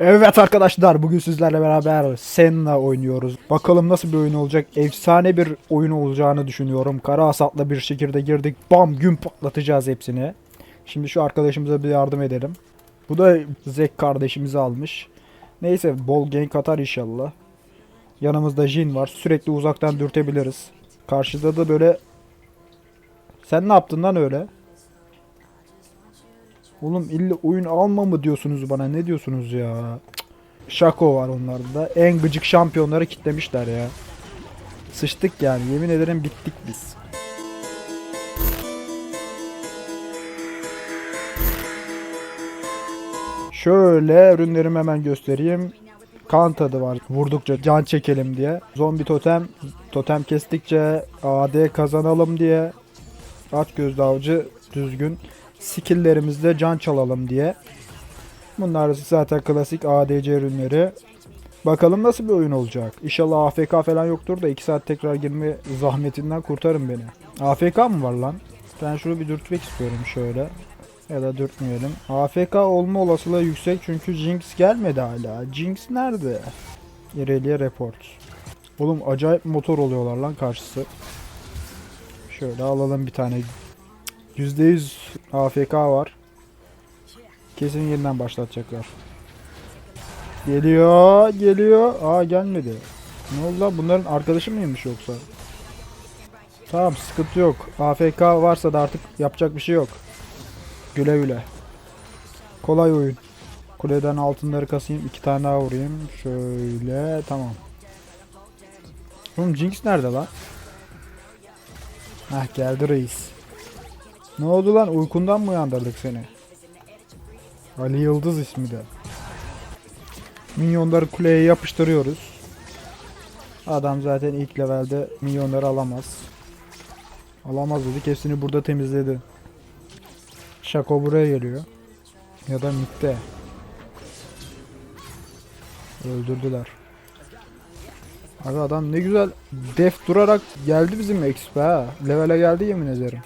Evet arkadaşlar bugün sizlerle beraber Senna oynuyoruz. Bakalım nasıl bir oyun olacak. Efsane bir oyun olacağını düşünüyorum. Kara asatla bir şekilde girdik. Bam gün patlatacağız hepsini. Şimdi şu arkadaşımıza bir yardım edelim. Bu da Zek kardeşimizi almış. Neyse bol gank atar inşallah. Yanımızda Jin var. Sürekli uzaktan dürtebiliriz. Karşıda da böyle... Sen ne yaptın lan öyle? Oğlum illa oyun alma mı diyorsunuz bana? Ne diyorsunuz ya? Şako var onlarda da. En gıcık şampiyonları kitlemişler ya. Sıçtık yani. Yemin ederim bittik biz. Şöyle ürünlerimi hemen göstereyim. Kan tadı var. Vurdukça can çekelim diye. Zombi totem. Totem kestikçe AD kazanalım diye. Aç gözlü avcı düzgün. Skill'lerimizde can çalalım diye. Bunlar zaten klasik ADC ürünleri. Bakalım nasıl bir oyun olacak. İnşallah AFK falan yoktur da 2 saat tekrar girme zahmetinden kurtarın beni. AFK mı var lan? Ben şunu bir dürtmek istiyorum şöyle. Ya da dürtmeyelim. AFK olma olasılığı yüksek çünkü Jinx gelmedi hala. Jinx nerede? İreliye report. Oğlum acayip motor oluyorlar lan karşısı. Şöyle alalım bir tane. %100 AFK var. Kesin yeniden başlatacaklar. Geliyor, geliyor. Aa gelmedi. Ne oldu lan? Bunların arkadaşı mıymış yoksa? Tamam sıkıntı yok. AFK varsa da artık yapacak bir şey yok. Güle güle. Kolay oyun. Kuleden altınları kasayım. iki tane daha vurayım. Şöyle tamam. Oğlum Jinx nerede lan? Hah geldi reis. Ne oldu lan? Uykundan mı uyandırdık seni? Ali Yıldız ismi de. Minyonları kuleye yapıştırıyoruz. Adam zaten ilk levelde minyonları alamaz. Alamaz dedik. Hepsini burada temizledi. Şako buraya geliyor. Ya da mitte. Öldürdüler. Abi adam ne güzel def durarak geldi bizim exp ha. Levele geldi yemin ederim.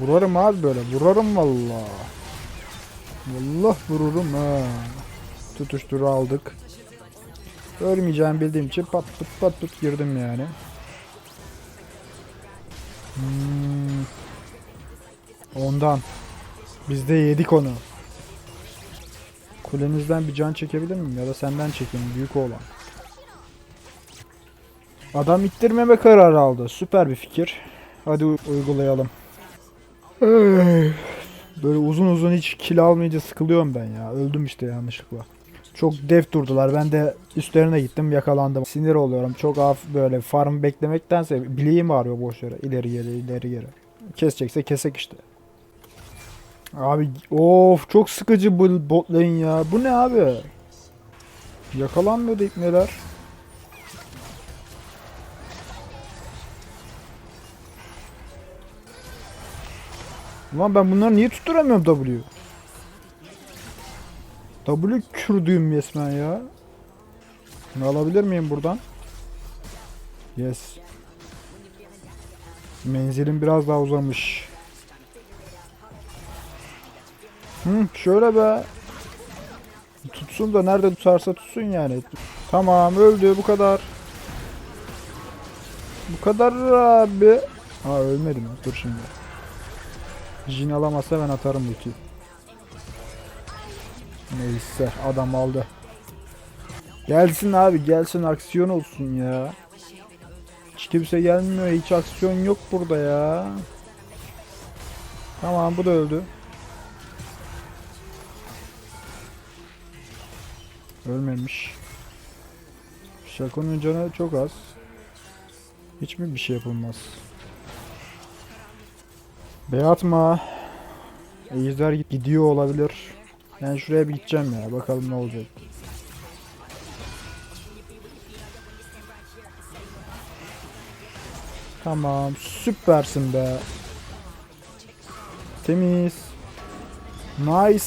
Vurarım abi böyle. Vurarım valla. Vallah vururum ha. Tutuşturu aldık. Ölmeyeceğimi bildiğim için pat put pat put girdim yani. Hmm. Ondan. Biz de yedik onu. Kulenizden bir can çekebilir miyim? Ya da senden çekeyim. Büyük olan. Adam ittirmeme kararı aldı. Süper bir fikir. Hadi uygulayalım. Böyle uzun uzun hiç kill almayınca sıkılıyorum ben ya. Öldüm işte yanlışlıkla. Çok def durdular. Ben de üstlerine gittim yakalandım. Sinir oluyorum. Çok af böyle farm beklemektense bileğim ağrıyor boş yere. İleri geri ileri geri. Kesecekse kesek işte. Abi of çok sıkıcı bu bot lane ya. Bu ne abi? Yakalanmıyor ipneler. Ulan ben bunları niye tutturamıyorum W? W kürdüğüm resmen ya. Bunu alabilir miyim buradan? Yes. Menzilim biraz daha uzamış. Hı, şöyle be. Tutsun da nerede tutarsa tutsun yani. Tamam öldü bu kadar. Bu kadar abi. Ha ölmedim. Dur şimdi. Jin alamazsa ben atarım ultiyi. Neyse adam aldı. Gelsin abi gelsin aksiyon olsun ya. Hiç kimse gelmiyor hiç aksiyon yok burada ya. Tamam bu da öldü. Ölmemiş. Şako'nun canı çok az. Hiç mi bir şey yapılmaz? Bey atma. Ejder gidiyor olabilir. Ben şuraya bir gideceğim ya. Bakalım ne olacak. Tamam. Süpersin be. Temiz. Nice.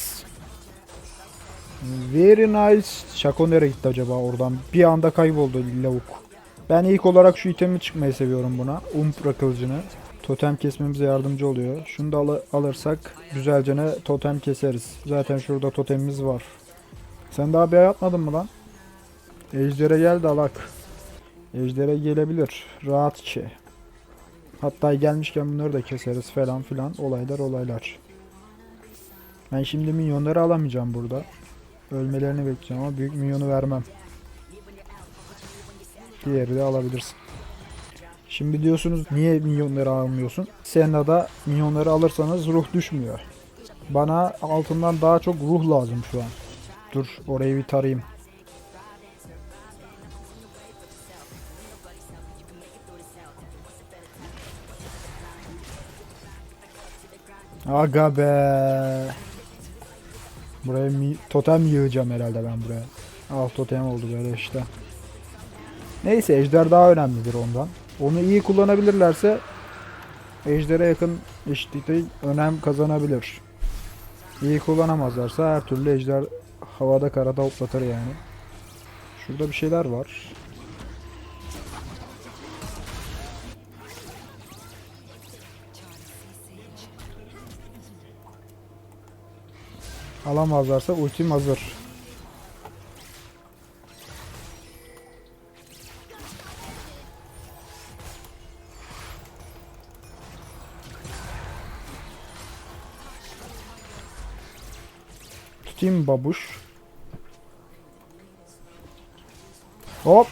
Very nice. Şako nereye gitti acaba oradan? Bir anda kayboldu lavuk. Ben ilk olarak şu itemi çıkmayı seviyorum buna. Umpra kılıcını. Totem kesmemize yardımcı oluyor. Şunu da alı- alırsak güzelce ne totem keseriz. Zaten şurada totemimiz var. Sen daha bir ay atmadın mı lan? Ejder'e gel de alak. Ejder'e gelebilir. Rahat. Hatta gelmişken bunları da keseriz falan filan. Olaylar olaylar. Ben şimdi minyonları alamayacağım burada. Ölmelerini bekleyeceğim ama büyük minyonu vermem. Diğeri de alabilirsin. Şimdi diyorsunuz niye minyonları almıyorsun? Senna'da minyonları alırsanız ruh düşmüyor. Bana altından daha çok ruh lazım şu an. Dur orayı bir tarayayım. Aga be. Buraya mi- totem yığacağım herhalde ben buraya. Al totem oldu böyle işte. Neyse ejder daha önemlidir ondan. Onu iyi kullanabilirlerse ejdere yakın eşitlikte önem kazanabilir. İyi kullanamazlarsa her türlü ejder havada karada hoplatır yani. Şurada bir şeyler var. Alamazlarsa ultim hazır. Tutayım babuş. Hop.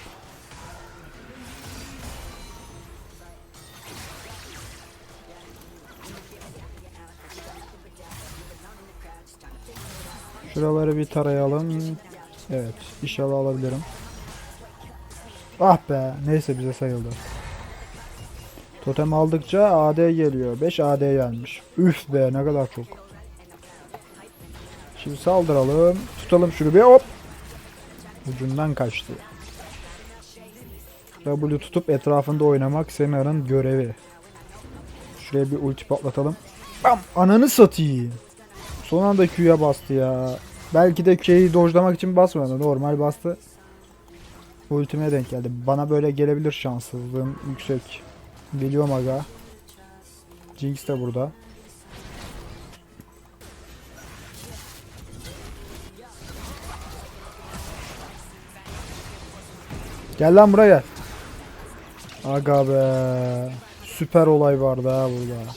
Şuraları bir tarayalım. Evet, inşallah alabilirim. Ah be, neyse bize sayıldı. Totem aldıkça AD geliyor. 5 AD gelmiş. Üf be, ne kadar çok. Şimdi saldıralım. Tutalım şunu bir hop. Ucundan kaçtı. W tutup etrafında oynamak Senar'ın görevi. Şuraya bir ulti patlatalım. Bam! Ananı satayım. Son anda Q'ya bastı ya. Belki de Q'yi dojlamak için basmadı. Normal bastı. Ultime denk geldi. Bana böyle gelebilir şanssızlığım yüksek. Biliyorum aga. Jinx de burada. Gel lan buraya. Aga be. Süper olay vardı ha burada.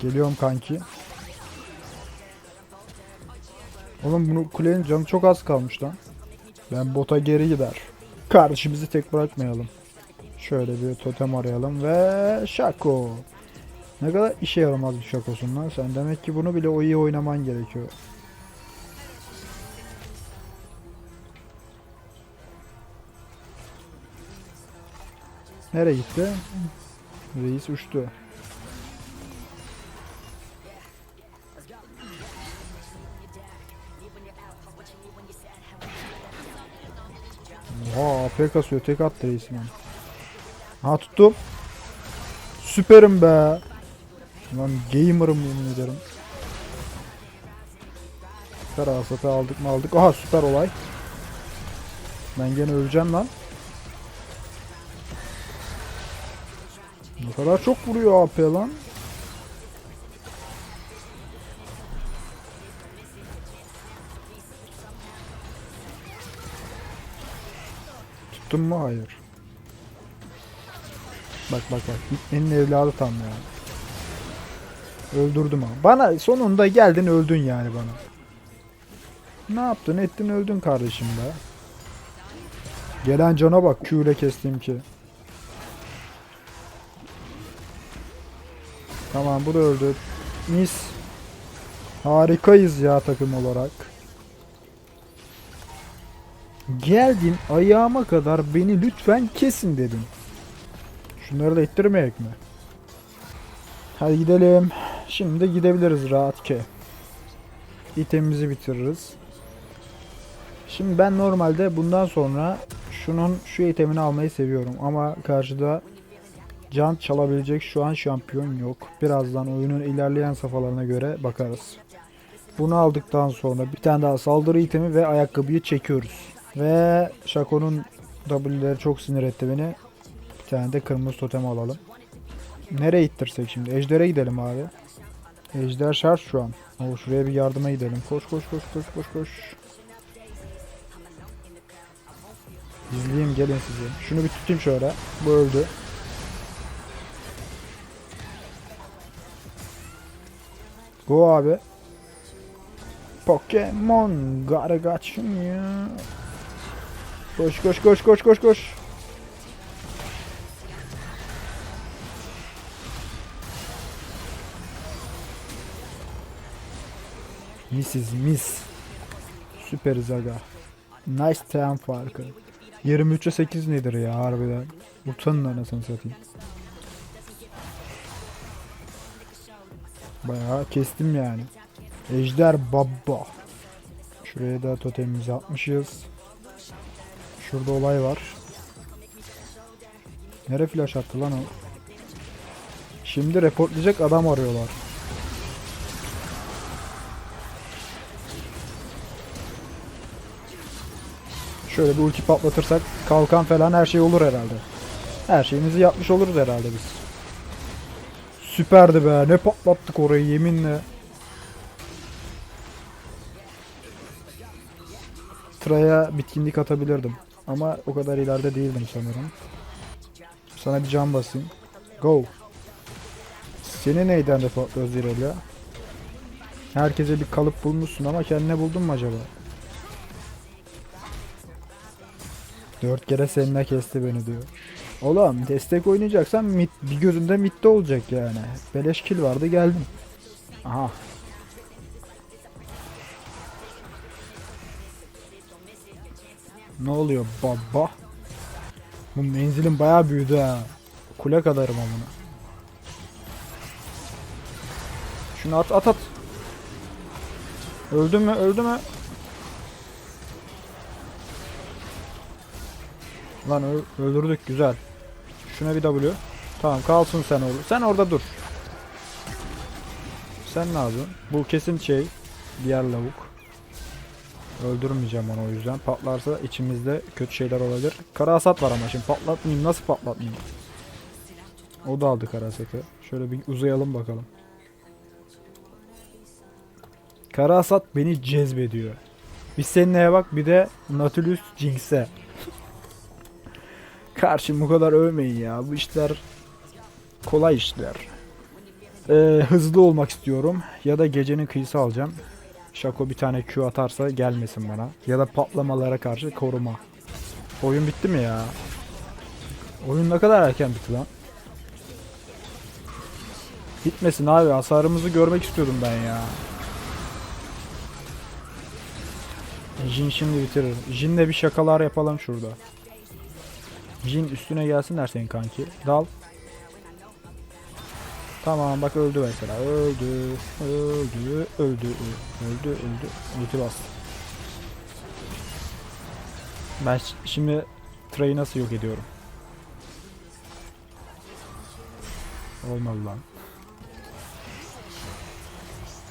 Geliyorum kanki. Oğlum bunu kulenin canı çok az kalmış lan. Ben bota geri gider. Kardeşimizi tek bırakmayalım. Şöyle bir totem arayalım ve şako. Ne kadar işe yaramaz bir şakosun lan sen. Demek ki bunu bile o iyi oynaman gerekiyor. Nereye gitti? Reis uçtu. Oha AP kasıyor tek attı reisim. Ha tuttum. Süperim be. Lan gamer'ım yemin ederim. Süper asatı aldık mı aldık. Aha süper olay. Ben gene öleceğim lan. Ne kadar çok vuruyor AP lan. Tuttun mu? Hayır. Bak bak bak. Hitman'in evladı tam ya. Öldürdüm ama. Bana sonunda geldin öldün yani bana. Ne yaptın ettin öldün kardeşim be. Gelen cana bak Q ile kestim ki. Tamam bu da öldü. Mis. Harikayız ya takım olarak. Geldin ayağıma kadar beni lütfen kesin dedim. Şunları da ittirmeyek mi? Hadi gidelim. Şimdi gidebiliriz rahat ki. İtemimizi bitiririz. Şimdi ben normalde bundan sonra şunun şu itemini almayı seviyorum ama karşıda can çalabilecek şu an şampiyon yok. Birazdan oyunun ilerleyen safhalarına göre bakarız. Bunu aldıktan sonra bir tane daha saldırı itemi ve ayakkabıyı çekiyoruz. Ve Shaco'nun W'leri çok sinir etti beni. Bir tane de kırmızı totem alalım. Nereye ittirsek şimdi? Ejder'e gidelim abi. Ejder şarj şu an. Oo, şuraya bir yardıma gidelim. Koş koş koş koş koş koş. İzleyeyim gelin sizi. Şunu bir tutayım şöyle. Bu öldü. Go abi. Pokemon gotta got. Koş koş koş koş koş koş. Mrs. Miss. Süperiz aga. Nice time farkı. 23'e 8 nedir ya harbiden? Utanın anasını satayım. Bayağı kestim yani. Ejder baba. Şuraya da totemimizi atmışız. Şurada olay var. Nere flash attı lan o? Şimdi reportlayacak adam arıyorlar. Şöyle bir ulti patlatırsak kalkan falan her şey olur herhalde. Her şeyimizi yapmış oluruz herhalde biz. Süperdi be. Ne patlattık orayı yeminle. Traya bitkinlik atabilirdim. Ama o kadar ileride değildim sanırım. Sana bir can basayım. Go. Seni neyden reportluyoruz ya? Herkese bir kalıp bulmuşsun ama kendine buldun mu acaba? Dört kere seninle kesti beni diyor. Oğlum destek oynayacaksan mid, bir gözünde midde olacak yani. Beleş kill vardı geldim. Aha. Ne oluyor baba? Bu menzilin bayağı büyüdü ha. Kule kadarım amına. Şunu at at at. Öldü mü öldü mü? Lan öldürdük güzel. Şuna bir W. Tamam kalsın sen oğlum. Sen orada dur. Sen ne yapıyorsun? Bu kesin şey. Diğer lavuk. Öldürmeyeceğim onu o yüzden. Patlarsa içimizde kötü şeyler olabilir. Kara hasat var ama şimdi patlatmayayım. Nasıl patlatmayayım? O da aldı kara hasatı. Şöyle bir uzayalım bakalım. Kara hasat beni cezbediyor. Bir seninle bak bir de Nautilus Jinx'e. Karşım bu kadar övmeyin ya. Bu işler kolay işler. Ee, hızlı olmak istiyorum. Ya da gecenin kıyısı alacağım. Şako bir tane Q atarsa gelmesin bana. Ya da patlamalara karşı koruma. Oyun bitti mi ya? Oyun ne kadar erken bitti lan. Bitmesin abi. Hasarımızı görmek istiyordum ben ya. Jin şimdi bitirir. Jin'le bir şakalar yapalım şurada. Jin üstüne gelsinler senin kanki. Dal. Tamam bak öldü mesela. Öldü. Öldü. Öldü. Öldü. Öldü. Ulti bas. Ben şimdi Trey'i nasıl yok ediyorum? Olmadı lan.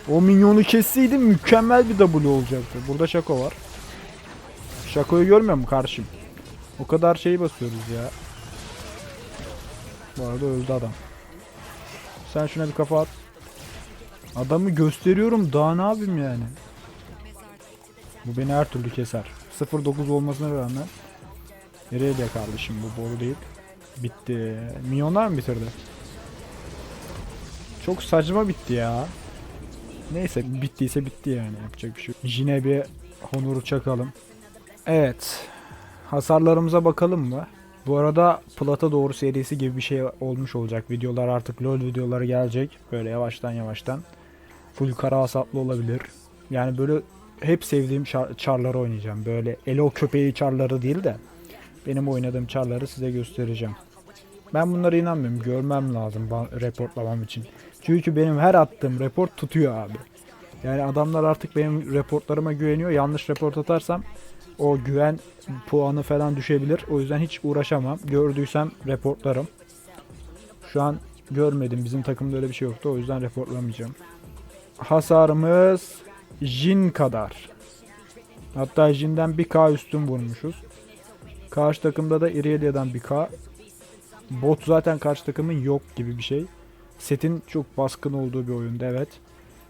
O minyonu kesseydim mükemmel bir W olacaktı. Burada Şako var. Şako'yu görmüyor mu karşım? O kadar şey basıyoruz ya. Bu arada öldü adam. Sen şuna bir kafa at. Adamı gösteriyorum daha ne yapayım yani. Bu beni her türlü keser. 0.9 olmasına rağmen. Nereye de kardeşim bu boru değil. Bitti. Milyonlar mı bitirdi? Çok saçma bitti ya. Neyse bittiyse bitti yani yapacak bir şey yok. Yine bir honuru çakalım. Evet. Hasarlarımıza bakalım mı? Bu arada Plata Doğru serisi gibi bir şey olmuş olacak. Videolar artık LoL videoları gelecek. Böyle yavaştan yavaştan. Full kara hasatlı olabilir. Yani böyle hep sevdiğim çar- çarları oynayacağım. Böyle Elo köpeği çarları değil de benim oynadığım çarları size göstereceğim. Ben bunlara inanmıyorum. Görmem lazım reportlamam için. Çünkü benim her attığım report tutuyor abi. Yani adamlar artık benim reportlarıma güveniyor. Yanlış report atarsam o güven puanı falan düşebilir. O yüzden hiç uğraşamam. Gördüysem reportlarım. Şu an görmedim. Bizim takımda öyle bir şey yoktu. O yüzden reportlamayacağım. Hasarımız Jin kadar. Hatta Jin'den 1k üstün vurmuşuz. Karşı takımda da Irelia'dan 1k. Bot zaten karşı takımın yok gibi bir şey. Setin çok baskın olduğu bir oyunda evet.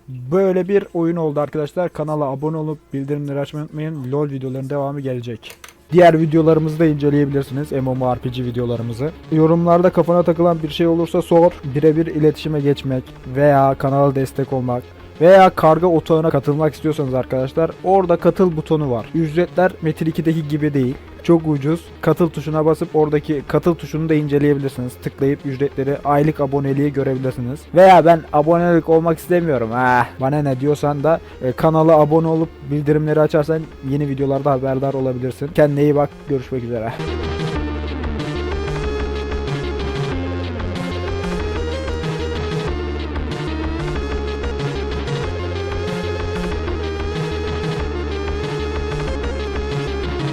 Böyle bir oyun oldu arkadaşlar. Kanala abone olup bildirimleri açmayı unutmayın. LoL videoların devamı gelecek. Diğer videolarımızı da inceleyebilirsiniz. MMORPG videolarımızı. Yorumlarda kafana takılan bir şey olursa sor. Birebir iletişime geçmek veya kanala destek olmak veya karga otağına katılmak istiyorsanız arkadaşlar orada katıl butonu var. Ücretler Metin 2'deki gibi değil. Çok ucuz. Katıl tuşuna basıp oradaki katıl tuşunu da inceleyebilirsiniz. Tıklayıp ücretleri aylık aboneliği görebilirsiniz. Veya ben abonelik olmak istemiyorum. Ah, bana ne diyorsan da e, kanala abone olup bildirimleri açarsan yeni videolarda haberdar olabilirsin. Kendine iyi bak. Görüşmek üzere.